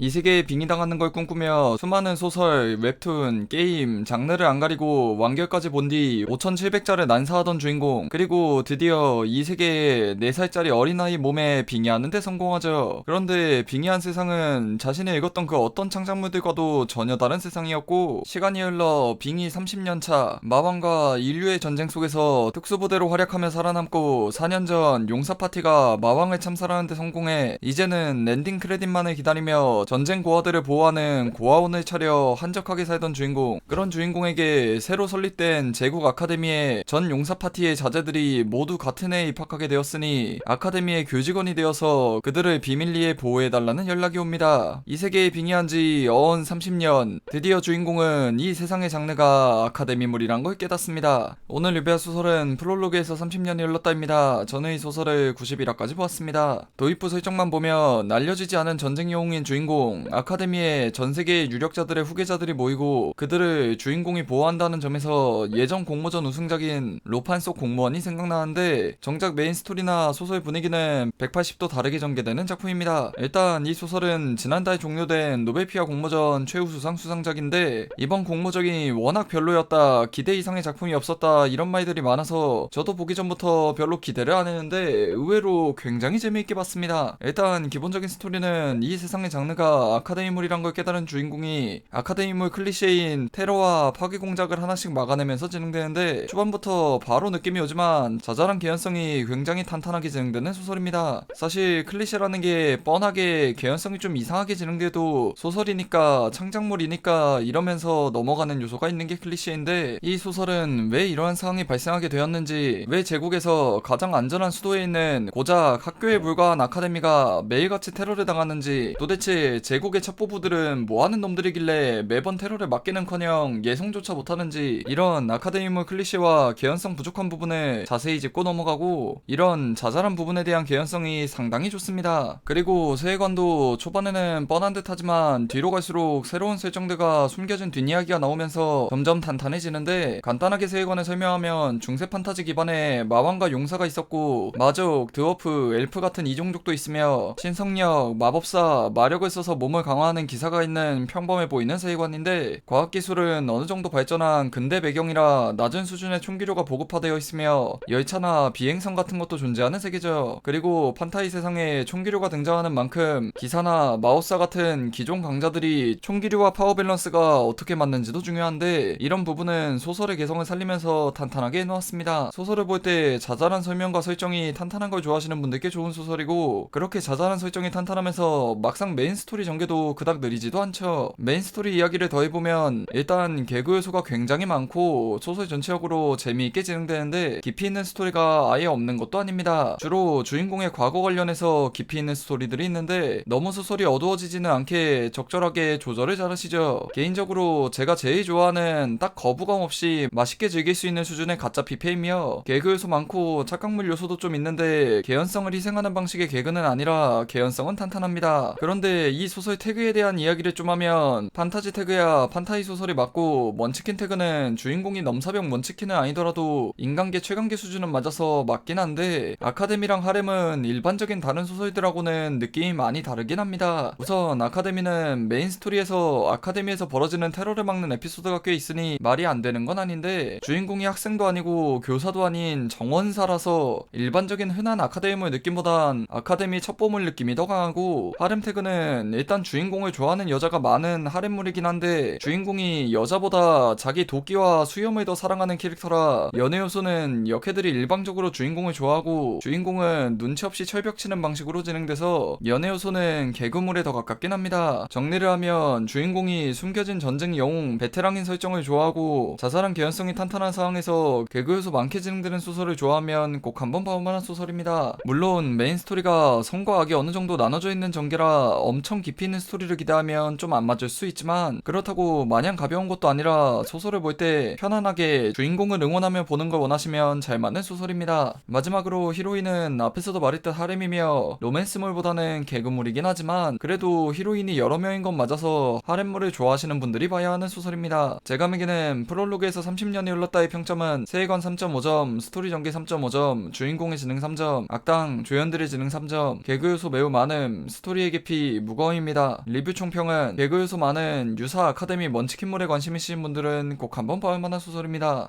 이 세계에 빙의당하는 걸 꿈꾸며 수많은 소설, 웹툰, 게임, 장르를 안 가리고 완결까지 본 뒤 5,700자를 난사하던 주인공 그리고 드디어 이 세계에 4살짜리 어린아이 몸에 빙의하는데 성공하죠. 그런데 빙의한 세상은 자신이 읽었던 그 어떤 창작물들과도 전혀 다른 세상이었고 시간이 흘러 빙의 30년 차 마왕과 인류의 전쟁 속에서 특수부대로 활약하며 살아남고 4년 전 용사 파티가 마왕을 참살하는데 성공해 이제는 랜딩 크레딧만을 기다리며 전쟁 고아들을 보호하는 고아원을 차려 한적하게 살던 주인공 그런 주인공에게 새로 설립된 제국 아카데미에 전 용사 파티의 자제들이 모두 같은 해에 입학하게 되었으니 아카데미의 교직원이 되어서 그들을 비밀리에 보호해달라는 연락이 옵니다. 이 세계에 빙의한 지 어언 30년 드디어 주인공은 이 세상의 장르가 아카데미물이란 걸 깨닫습니다. 오늘 리뷰할 소설은 프롤로그에서 30년이 흘렀다입니다. 저는 이 소설을 90일화까지 보았습니다. 도입부 설정만 보면 알려지지 않은 전쟁 영웅인 주인공 아카데미에 전 세계의 유력자들의 후계자들이 모이고 그들을 주인공이 보호한다는 점에서 예전 공모전 우승작인 로판 속 공무원이 생각나는데 정작 메인 스토리나 소설 분위기는 180도 다르게 전개되는 작품입니다. 일단 이 소설은 지난달 종료된 노벨피아 공모전 최우수상 수상작인데 이번 공모전이 워낙 별로였다 기대 이상의 작품이 없었다 이런 말들이 많아서 저도 보기 전부터 별로 기대를 안 했는데 의외로 굉장히 재미있게 봤습니다. 일단 기본적인 스토리는 이 세상의 장르가 아카데미물이란 걸 깨달은 주인공이 아카데미물 클리셰인 테러와 파괴 공작을 하나씩 막아내면서 진행되는데 초반부터 바로 느낌이 오지만 자잘한 개연성이 굉장히 탄탄하게 진행되는 소설입니다. 사실 클리셰라는 게 뻔하게 개연성이 좀 이상하게 진행돼도 소설이니까 창작물이니까 이러면서 넘어가는 요소가 있는 게 클리셰인데 이 소설은 왜 이러한 상황이 발생하게 되었는지 왜 제국에서 가장 안전한 수도에 있는 고작 학교에 불과한 아카데미가 매일같이 테러를 당하는지 도대체 제국의 첩보부들은 뭐하는 놈들이길래 매번 테러를 맡기는커녕 예상조차 못하는지 이런 아카데미물 클리셰와 개연성 부족한 부분을 자세히 짚고 넘어가고 이런 자잘한 부분에 대한 개연성이 상당히 좋습니다. 그리고 세계관도 초반에는 뻔한 듯하지만 뒤로 갈수록 새로운 설정들과 숨겨진 뒷이야기가 나오면서 점점 탄탄해지는데 간단하게 세계관을 설명하면 중세 판타지 기반의 마왕과 용사가 있었고 마족, 드워프, 엘프 같은 이종족도 있으며 신성력, 마법사, 마력을 써서 몸을 강화하는 기사가 있는 평범해 보이는 세계관인데 과학기술은 어느 정도 발전한 근대 배경이라 낮은 수준의 총기류가 보급화되어 있으며 열차나 비행선 같은 것도 존재하는 세계죠. 그리고 판타이 세상에 총기류가 등장하는 만큼 기사나 마우사 같은 기존 강자들이 총기류와 파워 밸런스가 어떻게 맞는지도 중요한데 이런 부분은 소설의 개성을 살리면서 탄탄하게 해놓았습니다. 소설을 볼 때 자잘한 설명과 설정이 탄탄한 걸 좋아하시는 분들께 좋은 소설이고 그렇게 자잘한 설정이 탄탄하면서 막상 메인 스토리 전개도 그닥 느리지도 않죠. 메인 스토리 이야기를 더해보면 일단 개그 요소가 굉장히 많고 소설 전체적으로 재미있게 진행되는데 깊이 있는 스토리가 아예 없는 것도 아닙니다. 주로 주인공의 과거 관련해서 깊이 있는 스토리들이 있는데 너무 소설이 어두워지지는 않게 적절하게 조절을 잘하시죠. 개인적으로 제가 제일 좋아하는 딱 거부감 없이 맛있게 즐길 수 있는 수준의 가짜 피페이며 개그 요소 많고 착각물 요소도 좀 있는데 개연성을 희생하는 방식의 개그는 아니라 개연성은 탄탄합니다. 그런데 이 소설 태그에 대한 이야기를 좀 하면 판타지 태그야 판타이 소설이 맞고 먼치킨 태그는 주인공이 넘사벽 먼치킨은 아니더라도 인간계 최강계 수준은 맞아서 맞긴 한데 아카데미랑 하렘은 일반적인 다른 소설들하고는 느낌이 많이 다르긴 합니다. 우선 아카데미는 메인 스토리에서 아카데미에서 벌어지는 테러를 막는 에피소드가 꽤 있으니 말이 안 되는 건 아닌데 주인공이 학생도 아니고 교사도 아닌 정원사라서 일반적인 흔한 아카데미물 느낌보단 아카데미 첩보물 느낌이 더 강하고 하렘 태그는 일단 주인공을 좋아하는 여자가 많은 하렘물이긴 한데 주인공이 여자보다 자기 도끼와 수염을 더 사랑하는 캐릭터라 연애 요소는 역해들이 일방적으로 주인공을 좋아하고 주인공은 눈치 없이 철벽 치는 방식으로 진행돼서 연애 요소는 개그물에 더 가깝긴 합니다. 정리를 하면 주인공이 숨겨진 전쟁 영웅 베테랑인 설정을 좋아하고 자잘한 개연성이 탄탄한 상황에서 개그 요소 많게 진행되는 소설을 좋아하면 꼭 한번 봐볼 만한 소설입니다. 물론 메인 스토리가 성과 악이 어느 정도 나눠져 있는 전개라 엄청 깊이 있는 스토리를 기대하면 좀 안 맞을 수 있지만 그렇다고 마냥 가벼운 것도 아니라 소설을 볼 때 편안하게 주인공을 응원하며 보는 걸 원하시면 잘 맞는 소설입니다. 마지막으로 히로인은 앞에서도 말했듯 하렘이며 로맨스물보다는 개그물이긴 하지만 그래도 히로인이 여러 명인 건 맞아서 하렘물을 좋아하시는 분들이 봐야 하는 소설입니다. 제 감에게는 프롤로그에서 30년이 흘렀다의 평점은 세계관 3.5점, 스토리 전개 3.5점, 주인공의 지능 3점, 악당, 조연들의 지능 3점, 개그 요소 매우 많음, 스토리의 깊이, 무거운 경험입니다. 리뷰 총평은 개그 요소 많은 유사 아카데미 먼치킨물에 관심 있으신 분들은 꼭 한번 봐볼 만한 소설입니다.